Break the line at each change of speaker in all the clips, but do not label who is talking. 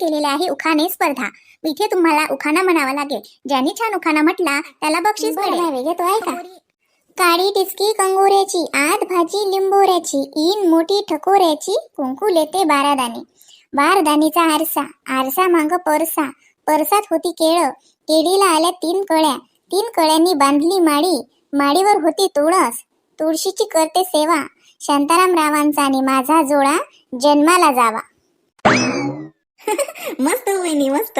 केलेल्या आहे उखाणे स्पर्धा. इथे तुम्हाला उखाणा म्हणावा लागेल. ज्यांनी छान उखाणा म्हटला त्याला बक्षीस मिळेल. घेतो आहे का काळी टिचकी कंगोऱ्याची आत भाजी लिंबोऱ्याची इन मोठी ठकोऱ्याची कुंकू लेते बारादाणे. बारदानीचा आरसा आरसा मांग परसा. परसात होती केळ. केळीला आल्या तीन कळ्या. तीन कळ्यांनी बांधली माळी. माळीवर होती तुळस. तुळशीची करते सेवा. शांताराम रावांचा आणि माझा जोडा जन्माला जावा. मस्त वहिनी मस्त.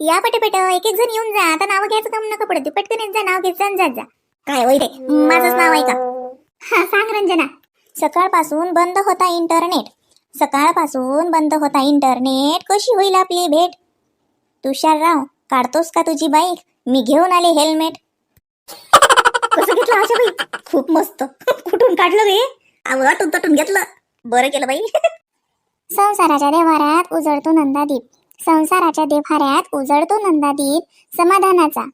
या पटपट एक एक जण येऊन जा. आता नाव घ्यायचं काम नका पडत पटकन येत जा नाव घेत जा आणि जात जा. काय वैरे माझंच नाव आहे का हा सांग रंजना. सकाळपासून बंद होता इंटरनेट. सकाळपासून बंद होता इंटरनेट. कशी होईल आपली भेट? तुषारराव काढतोस का तुझी बाईक? मी घेऊन आले हेल्मेट. कसं घेतलं अशा बाई? खूप मस्त. कुठून काढलं रे? वाटून तुटून घेतलं. बरं केलं बाई. संसाराच्या देव्हाऱ्यात उजळतो नंदादीप संसाराच्या देव्हाऱ्यात उजळतो नंदादीप समाधानाचा.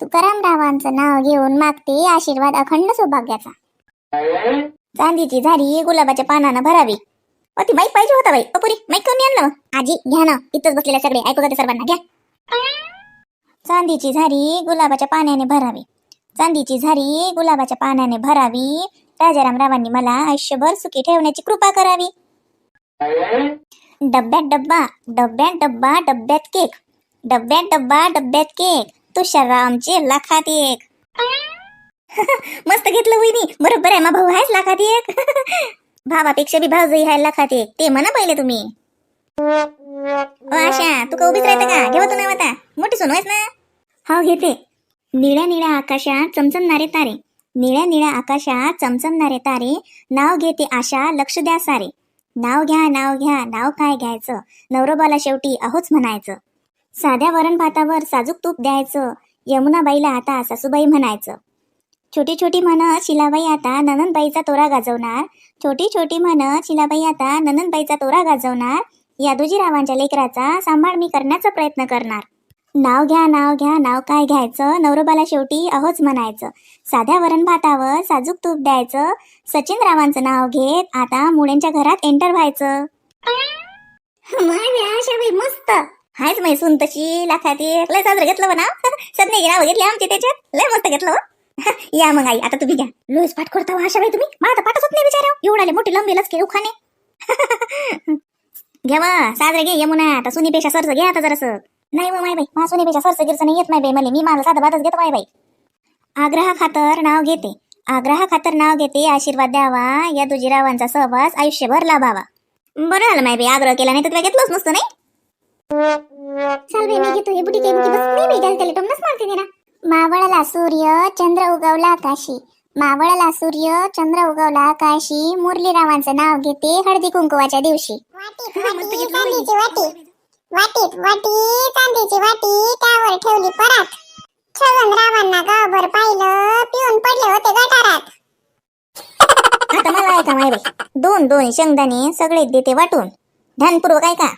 तुकाराम रावांचं नाव घेऊन मागते आशीर्वाद अखंड सौभाग्याचा. चांदीची झाडी गुलाबाच्या पानानं भरावी. अ ती माईक पाहिजे होता बाई. अपुरी माईक करून आणलं. आजी घ्या ना. इथंच बसलेल्या सगळे. ऐकू जाते सर्वांना. घ्या. चांदीची झाडी गुलाबाच्या पाण्याने भरावी. चांदीची झाडी गुलाबाच्या पाण्याने भरावी. राजाराम रावांनी मला आयुष्यभर सुखी ठेवण्याची कृपा करावी. डब्यात डब्बा डब्यात डब्बा डब्यात केक. डब्यात डब्बा डब्यात केक. तुषाररामचे लाखात एक. मस्त घेतलं वहिनी. बरोबर आहे मा भाऊ आहेच लाखात एक. भावापेक्षा बी भाऊ आहे लाखात एक. ते म्हणा पहिले तुम्ही. आशा तू का उभीच राहते का? घेवा तू नाव आता. मोठी सोन ना? हो घेते. निळ्या निळ्या आकाशात चमचमणारे तारे. निळ्या निळ्या आकाशात चमचमणारे तारे. नाव घेते आशा लक्ष द्या सारे. नाव घ्या नाव घ्या नाव काय घ्यायचं? नवरोबाला शेवटी अहोच म्हणायचं. साध्या वरण भातावर साजूक तूप द्यायचं. यमुनाबाईला आता सासूबाई म्हणायचं. छोटी छोटी म्हणत शिलाबाई आता ननंदबाईचा तोरा गाजवणार. छोटी छोटी म्हणत शिलाबाई आता ननंदबाईचा तोरा गाजवणार. यादोजीरावांच्या लेकराचा सांभाळ मी करण्याचा प्रयत्न करणार. नाव घ्या नाव घ्या नाव काय घ्यायचं? नवरोबाला शेवटी अहोच म्हणायचं. साध्या वरण भातावर साजूक तूप द्यायचं. सचिन रावांचं नाव घेत आता मुळ्यांच्या घरात एंटर व्हायचं. मस्त. हायच मै सुन तशी. लाखाती. लय साजरं घेतलं म्हणा. सध्या गिराव घेतले आमचे त्याच्यात. लय मस्त घेतलं हो. या मग आई आता तुम्ही घ्या. लोस पाठ करता हो, आशा बाई तुम्ही. मला आता पाठच होत नाही बिचारा एवढाले मोठी लंबी लचके उखाने घ्या वा साजरे घे यमुना. आता सुनीपेक्षा सरस घ्या आता जरासं. नाही मग माय बाई. मा सुनीपेक्षा सरस गिरचं नाही येत माय बाई. मला मी मला साधा भातच घेतो माय बाई. आग्रहा खातर नाव घेते. आग्रहा खातर नाव घेते आशीर्वाद द्यावा या दुजीरावांचा सहवास आयुष्यभर लाभावा. बरं झालं माय बाई. आग्रह केला नाही तर तुला घेतलंच नसतं नाही? चल बाई मी घेतो. हे बुटी काही बुटी? बस. नाही बाई त्याला त्याला मारते ना मावळला सूर्य चंद्र उगवला आकाशी. मावळला सूर्य चंद्र उगवला आकाशी. मुरलीरावांचं नाव घेते हळदी कुंकवाच्या दिवशी. वाटीत वाटी चांदीची वाटी त्यावर ठेवली परात. छगनरावांना गावभर पाहिलं पिऊन पडले होते गटारात. आता मला ऐका माय दोन दोन शेंगदाणे सगळे देते वाटून. ध्यानपूर्वक ऐका.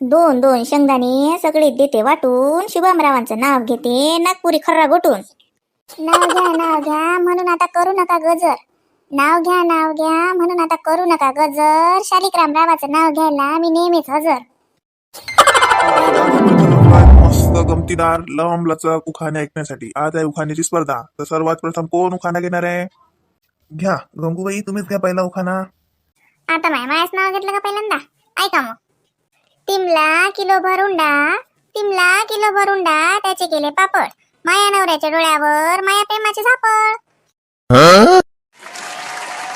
दोन दोन शेंगदाणे सगळे देते वाटून. शुभमरावांचं नाव घेते नागपुरी खर्रा गोटून नाव घ्या नाव घ्या म्हणून आता करू नका गजर. नाव घ्या नाव घ्या म्हणून आता करू नका गजर. शालिकराम रावाचं नाव घ्यायला मी नेहमीच हजर.
मस्त गमतीदार लवम लचक उखाणे ऐकण्यासाठी. आज आहे उखाण्याची स्पर्धा. तर सर्वात प्रथम कोण उखाणा घेणार आहे? घ्या. गंगूबाई तुम्हीच घ्या पहिला उखाणा.
आता माय मायाच नाव घेतलं का पहिल्यांदा? ऐका मग. तिमला किलो भरुंडा तिमला किलो भरुंडा त्याचे केले पापड. माया नवऱ्याच्या डोळ्यावर माया प्रेमाचे झापड.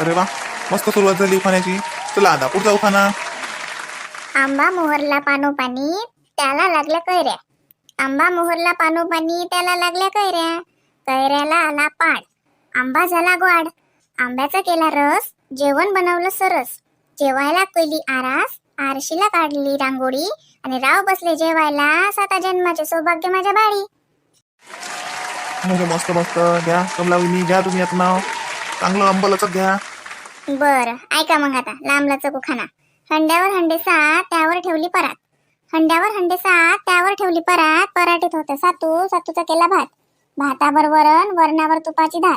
अरे वा. मस्त सुरुवात झाली उखाण्याची. चला आता पुढचा उखाणा.
आंबा मोहरला पानोपानी त्याला लागल्या कैऱ्या. आंबा मोहरला पानोपानी त्याला लागल्या कैऱ्या. कैऱ्याला आला पाड. आंबा झाला गोड. आंब्याचा केला रस. जेवण बनवलं सरस. जेवायला केली आरास. आरशीला काढली रांगोळी. आणि राव बसले जेवायला साता जन्माचे सौभाग्य माझ्या बाळी.
म्हणजे मस्त मस्त. घ्या घ्या तुम्ही आता नाव. चांगलं अंबलचक घ्या.
बर ऐका मग आता. लांब लचक खाना. हंड्यावर हंडे सात त्यावर ठेवली परात. हंड्यावर हंडे सात त्यावर ठेवली परात. पराठीत होते सातू सातूचा केला भात. भातावर वरण वरणावर तुपाची धार.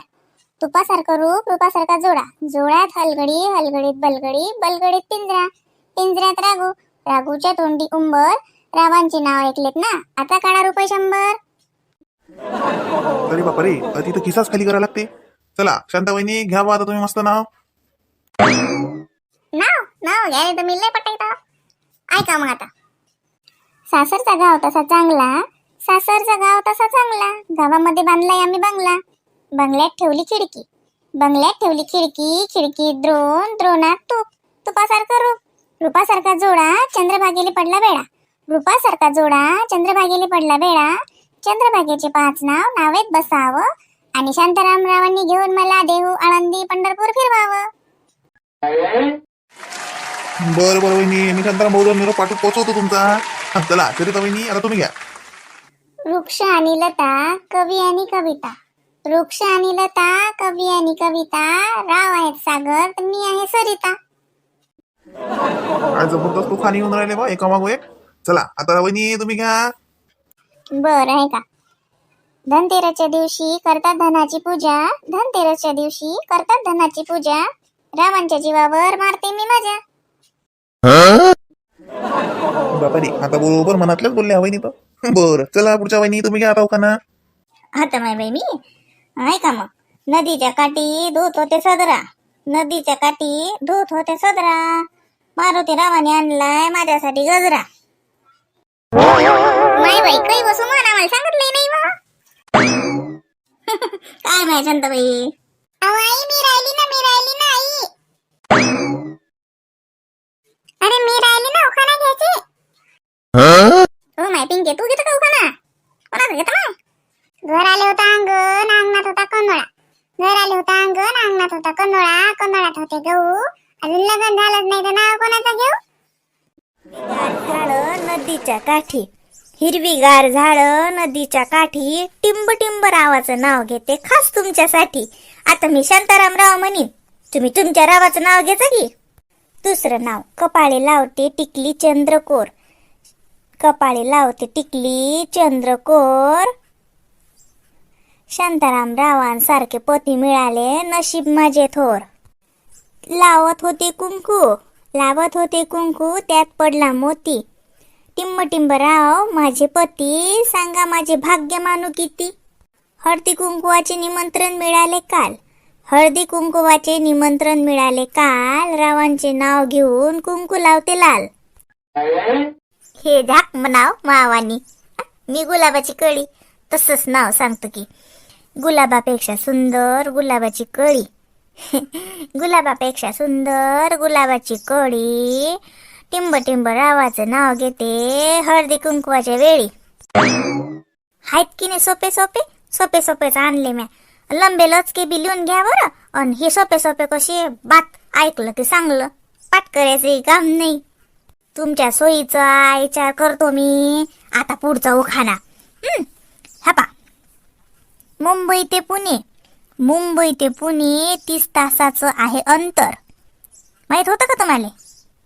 तुपासारखं रूप रूपासारखा जोडा. जोड्यात हलगडी हलगडीत बलगडी बलगडीत पिंजरा. पिंजऱ्यात रागू
राघूच्या तोंडी उंबर. रावांचे नाव ऐकलेत ना? आता काढा रुपये शंभर.
अरे बापा रे अति तर खिसाच खाली करायला लागते. चला शांता वहिनी घ्या बा आता तुम्ही मस्त नाव.
नाव? नाव घ्यायला तर मी लय पटायचं ऐका मग आता. सासरचा गाव तसा चांगला सासरचा गाव तसा चांगला. गावामध्ये बांधलाय आम्ही बंगला. बंगल्यात ठेवली खिडकी. बंगल्यात ठेवली खिडकी खिडकी द्रोण द्रोणात तूप. तुपासारखं रूप. रूपासारखा जोडा चंद्रभागेली पडला वेळा रूपासारखा जोडा चंद्रभागेली पडला वेळा चंद्रभागेचे पाच नाव नावेत बसावं आणि शांताराम रावांनी घेऊन मला देहू आळंदी पंढरपूर फिरवावं.
बरं बरं वहिनी. मी शांताराम भाऊ निरोप पाठवून पोहोचवतो तुमचा. हा, चला सरिता वहिनी आता तुम्ही घ्या.
वृक्ष आणि लता कवी आणि कविता. वृक्ष आणि लता कवी आणि कविता. राव आहेत सागर तर मी आहे सरिता.
आज जबरदस्त उखाणे येऊन राहिले बा एका मागो एक. चला आता वहिनी तुम्ही घ्या.
बर आहे का? धनतेरसच्या दिवशी करतात धनाची पूजा. धनतेरसच्या दिवशी करतात धनाची पूजा. रावांच्या जीवावर मारते मी माझ्या
बापा रे आता बरोबर मनातल्याच बोलल्या वहिनी तर. बरं चला पुढच्या वहिनी तुम्ही घ्या आता उखाणा.
आता माय बाई मी ऐका मग? नदीच्या काठी धूत होते सदरा. नदीच्या काठी धूत होते सदरा. मारुती रावाने आणलाय माझ्यासाठी गजरा.
माय बाई काही बसू म्हणा मला सांगितलंय नाही मग.
काय माय शांताबाई?
अहो आई मी राहिली ना मी राहिली ना आई अरे मी राहिली ना उखाणा घ्यायची
हो माय घेतो घेतो का उखाणा कोणाचं घेतो ना
घर आले होता अंगण अंगणात होता कंदोळा. घर आले होता अंगण अंगणात होता कंदोळा. कंदोळात होते गहू. अजून लग्न झालंच नाही तर नाव कोणाचं घेऊ?
झाड नदीच्या काठी. हिरवीगार झाड नदीच्या काठी. टिंब टिंब रावाचं नाव घेते खास तुमच्यासाठी. आता मी शांताराम राव म्हणीन. तुम्ही तुमच्या रावाचं नाव घेता की? दुसरं नाव कपाळे लावते टिकली चंद्रकोर. कपाळे लावते टिकली चंद्रकोर. शांताराम रावांसारखे पती मिळाले नशीब माझे थोर. लावत होते कुंकू लावत होते कुंकू त्यात पडला मोती. टिंबटिंब राव माझे पती सांगा माझे भाग्य मानू किती? हळदी कुंकुवाचे निमंत्रण मिळाले काल. हळदी कुंकुवाचे निमंत्रण मिळाले काल. रावांचे नाव घेऊन कुंकू लावते लाल. हे झाक म्हणाव मावानी. मी गुलाबाची कळी. तसंच नाव सांगतो की. गुलाबापेक्षा सुंदर गुलाबाची कळी. गुलाबापेक्षा सुंदर गुलाबाची कळी. टिंब टिंब रावाचं नाव घेते हळदी कुंकवाच्या वेळी. आहेत की नाही सोपे सोपे? सोपे सोपेच आणले म्या. लंबे लचके बी लिहून घ्या बरं. आणि हे सोपे सोपे कसे? बात ऐकलं की चांगलं पाठ करायचं काम नाही. तुमच्या सोयीचा विचार करतो मी. आता पुढचा उखाणा. हं, हा पा मुंबई ते पुणे. मुंबई ते पुणे तीस तासाचं आहे अंतर. माहीत होतं का तुम्हाला?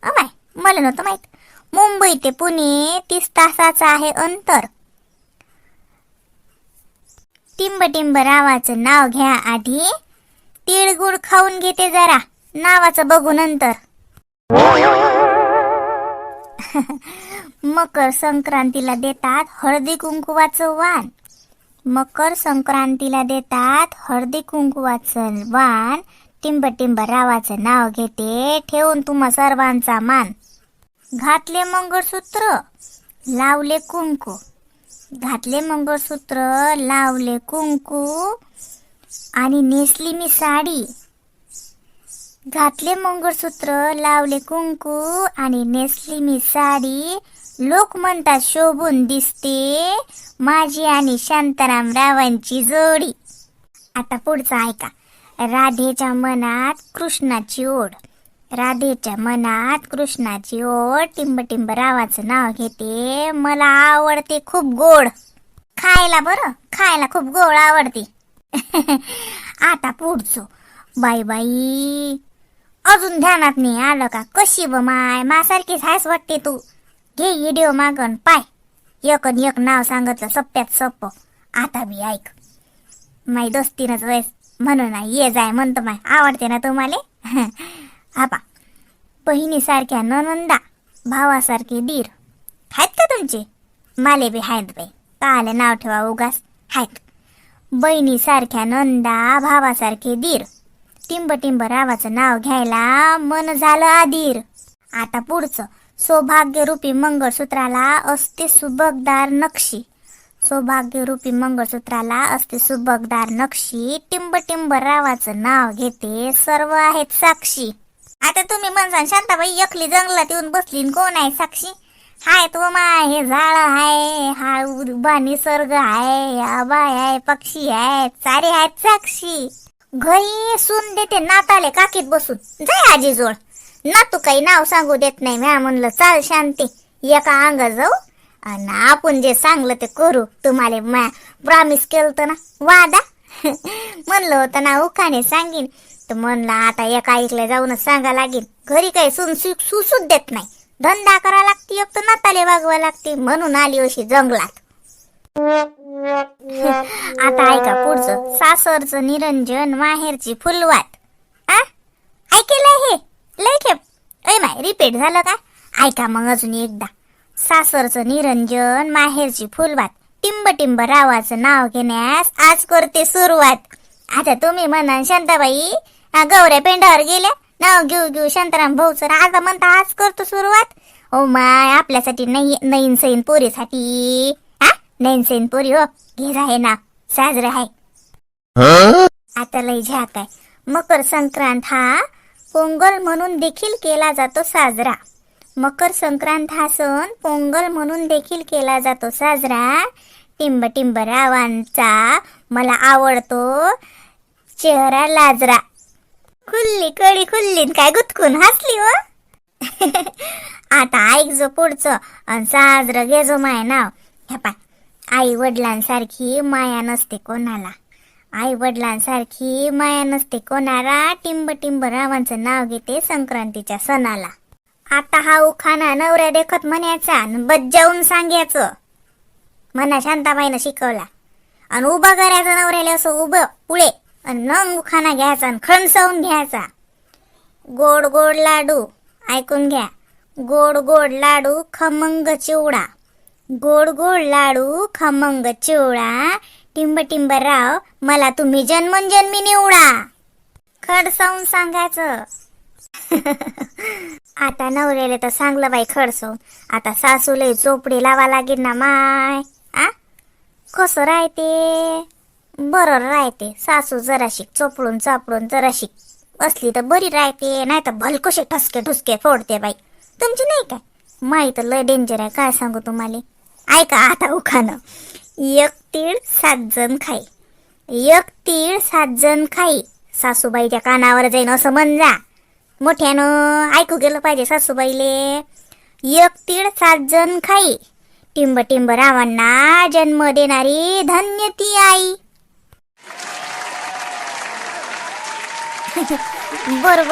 अमाय मला नव्हतं माहीत. मुंबई ते पुणे तीस तासाचं आहे अंतर. टिंब टिंब रावाचं नाव घ्या आधी. तिळगुळ खाऊन घेते जरा. नावाचं बघू नंतर. मकर संक्रांतीला देतात हळदी कुंकुवाचं वाण मकर संक्रांतीला देतात हळदी कुंकुवाचं वाण टिंब टिंब रावाचं नाव घेते ठेवून तुम्हा सर्वांचा मान. घातले मंगळसूत्र लावले कुंकू. घातले मंगळसूत्र लावले कुंकू. आणि नेसली मी साडी. घातले मंगळसूत्र लावले कुंकू आणि नेसली मी साडी. लोक म्हणतात शोभून दिसते माझी आणि शांताराम रावांची जोडी. आता पुढचं ऐका. राधेच्या मनात कृष्णाची ओढ. राधेच्या मनात कृष्णाची ओढ. टिंब टिंब रावाचं नाव घेते. मला आवडते खूप गोड. खायला बरं. खायला खूप गोड आवडते. आता पुढचं. बाई बाई. अजून ध्यानात नाही आलं का? कशी ब माय? मासारखीच हायस वाटते तू. घे व्हिडिओ मागण पाय. एक एक नाव सांगितलं सप्प्यात सप्प. आता बी ऐक. माई दोस्तीनच वयस म्हणून नाही ये जाय म्हणतो माय. आवडते ना तुम्हाला? आपा. बहिणीसारख्या ननंदा भावासारखे दीर. आहेत का तुमचे? माले बी आहेत बाई. काले नाव ठेवा उगास आहेत. बहिणीसारख्या नंदा भावासारखे दीर. टिंब टिंब रावाचं नाव घ्यायला मन झालं आधीर. आता पुढचं. सौभाग्यरूपी मंगळसूत्राला असते सुबकदार नक्षी. सौभाग्यरूपी मंगळसूत्राला असते सुबकदार नक्षी. टिंब टिंब रावाचं नाव घेते सर्व आहेत साक्षी. आता तुम्ही म्हणसान शांताबाई एकली जंगलात येऊन बसली कोण आहे साक्षी? हाय तो मा हे झाड आहे हा उभा निसर्ग आहे आबाय आहे पक्षी आहे सारे आहेत साक्षी. घरी सून देते नाताले काकीत बसून. जाय आजीजवळ. ना तू काही नाव सांगू देत नाही म्या म्हणलं चाल शांती. एका अंग जाऊ आणि आपण जे सांगलं ते करू. तुम्हाला म्या प्रॉमिस केलं ना वादा. म्हणलं होतं ना उखाने सांगीन. तर म्हणलं आता एका ऐकल्या जाऊनच सांगा लागेल घरी काही सून सुसूच देत नाही. धंदा करा लागते एक तर नाताले वागवा लागते. म्हणून आली अशी जंगलात. आता ऐका पुढचं. सासरचं निरंजन माहेरची फुलवात. आ? ऐकेलं हे? लय खेप. ऐ माय रिपीट झालं का? ऐका मग अजून एकदा. सासरचं निरंजन माहेरची फुलवात. टिंब टिंब रावाचं नाव घेण्यास आज करते सुरुवात. आता तुम्ही म्हणा शांताबाई गौऱ्या पेंडावर गेल्या? नाव घेऊ घेऊ शांताराम भाऊचं आता म्हणता आज करतो सुरुवात? ओ माय आपल्यासाठी नाही नईन सैन पोरीसाठी. नईन सैन पोरी हो घे आहे ना साजरं आहे आता लय झाक आहे. मकर संक्रांत हा पोंगल म्हणून देखील केला जातो साजरा. मकर संक्रांत हा सण पोंगल म्हणून देखील केला जातो साजरा. टिंब टिंब रावांचा मला आवडतो चेहरा लाजरा. खुल्ली कळी खुल्ली काय गुतकून हसली हो. आता ऐक जो पुढचं आणि साजरं घे जो माय नाव. ह्या पाय. आई वडिलांसारखी माया नसते कोणाला. आई वडिलांसारखी माया नसते कोणाला. टिंब टिंब रावांचं नाव घेते संक्रांतीच्या सणाला. आता हा उखाणा नवऱ्या देखत म्हणायचा आणि बज्जावून सांगायचं. म्हणा शांताबाईनं शिकवला. आणि उभं करायचं नवऱ्याला असं उभं पुळे आणि नंग उखाना घ्यायचा आणि खणसावून घ्यायचा. गोड गोड लाडू ऐकून घ्या. गोड गोड लाडू खमंग चिवडा. गोड गोड लाडू खमंग चिवडा टिंब टिंब राव मला तुम्ही जन्मोजन्मी निवडा खडसावून सांगायचं. आता नवऱ्याला तर सांगलं बाई खडसवून आता सासूले चोपडी लावा लागेल ना माय. आ? कसं राहते? बरं राहते. सासू जराशी चोपडून चापडून जराशी असली तर बरी राहते नाही तर भलकोशे ठसके ठुसके फोडते बाई. तुमची नाही काय? माही तर लय डेंजर आहे काय सांगू तुम्हाला? ऐका आता उखाणं. एक तीळ सात जण खाई. एक तीळ सात जण खाई. सासूबाईच्या कानावर जाईन असं म्हण जा. मोठ्यानं ऐकू गेलं पाहिजे सासूबाईले. एक तीळ सात जण खाई. टिंब टिंब रावांना जन्म देणारी धन्य ती आई. बरोबर.